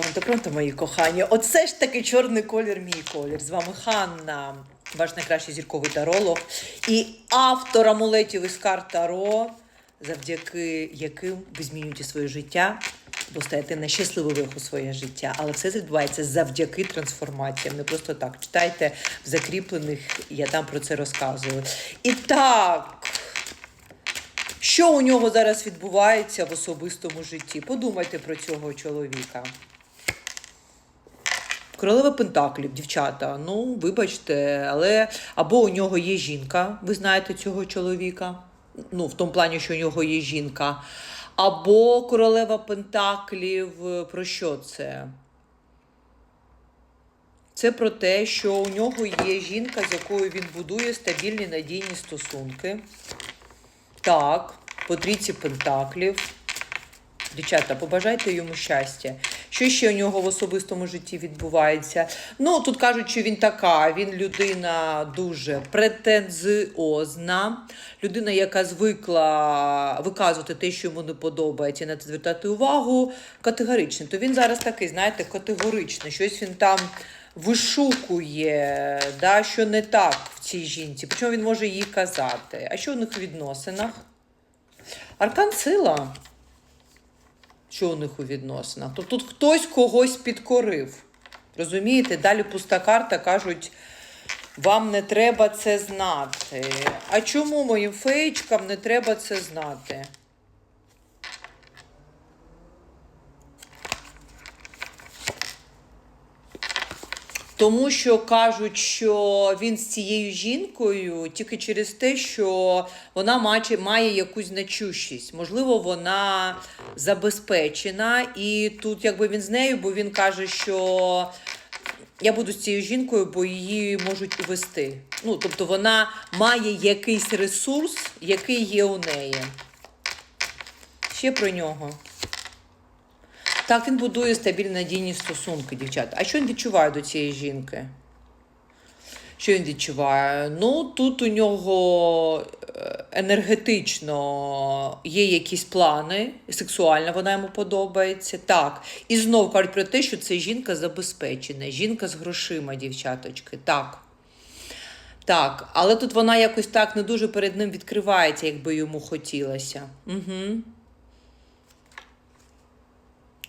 Пронто, пронто, мої кохані. Оце ж таки чорний колір, мій колір. З вами Ханна, ваш найкращий зірковий таролог і автор амулетів із карт Таро, завдяки яким ви змінюєте своє життя, достаєте на щасливий виход у своє життя. Але все відбувається завдяки трансформаціям. Не просто так. Читайте в закріплених, я там про це розказую. І так. Що у нього зараз відбувається в особистому житті? Подумайте про цього чоловіка. Королева Пентаклів, дівчата. Ну, вибачте, але або у нього є жінка, ви знаєте цього чоловіка. Ну, в тому плані, що у нього є жінка. Або королева Пентаклів. Про що це? Це про те, що у нього є жінка, з якою він будує стабільні надійні стосунки. Так, по трійці пентаклів. Дівчата, побажайте йому щастя. Що ще у нього в особистому житті відбувається? Ну, тут кажуть, що він така, він людина дуже претензіозна, людина, яка звикла виказувати те, що йому не подобається, на це звертати увагу, категоричний. То він зараз такий, знаєте, категоричний. Щось він там вишукує, да, що не так в цій жінці. Причому він може їй казати. А що у них у відносинах? Аркан сила. Що у них у відносинах? Тобто тут хтось когось підкорив. Розумієте? Далі пуста карта кажуть, вам не треба це знати. А чому моїм феєчкам не треба це знати? Тому що кажуть, що він з цією жінкою тільки через те, що вона має, має якусь значущість. Можливо, вона забезпечена, і тут якби він з нею, бо він каже, що я буду з цією жінкою, бо її можуть увести. Ну, тобто вона має якийсь ресурс, який є у неї. Ще про нього. Так, він будує стабільні надійні стосунки, дівчата. А що він відчуває до цієї жінки? Що він відчуває? Ну, тут у нього е, енергетично є якісь плани, сексуально вона йому подобається. Так. І знов кажуть про те, що це жінка забезпечена, жінка з грошима, дівчаточки. Так. Так, але тут вона якось так не дуже перед ним відкривається, як би йому хотілося. Угу.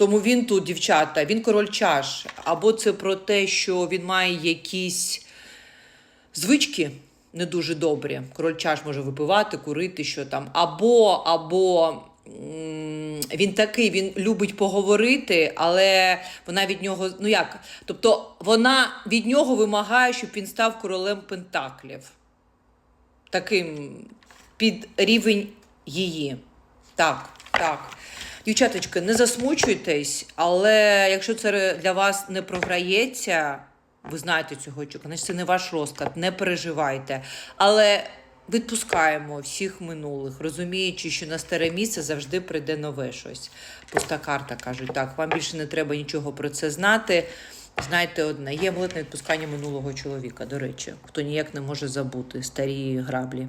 Тому він тут, дівчата, він король чаш. Або це про те, що він має якісь звички не дуже добрі. Король чаш може випивати, курити, що там. Або, або він такий, він любить поговорити, але вона від нього, ну як? Тобто вона від нього вимагає, щоб він став королем Пентаклів. Таким під рівень її. Так, так. Дівчаточки, не засмучуйтесь, але якщо це для вас не програється, ви знаєте цього чоловіка, значить це не ваш розклад, не переживайте. Але відпускаємо всіх минулих, розуміючи, що на старе місце завжди прийде нове щось. Пуста карта кажуть, так, вам більше не треба нічого про це знати. Знайте одне, є амулет на відпускання минулого чоловіка, до речі, хто ніяк не може забути старі граблі.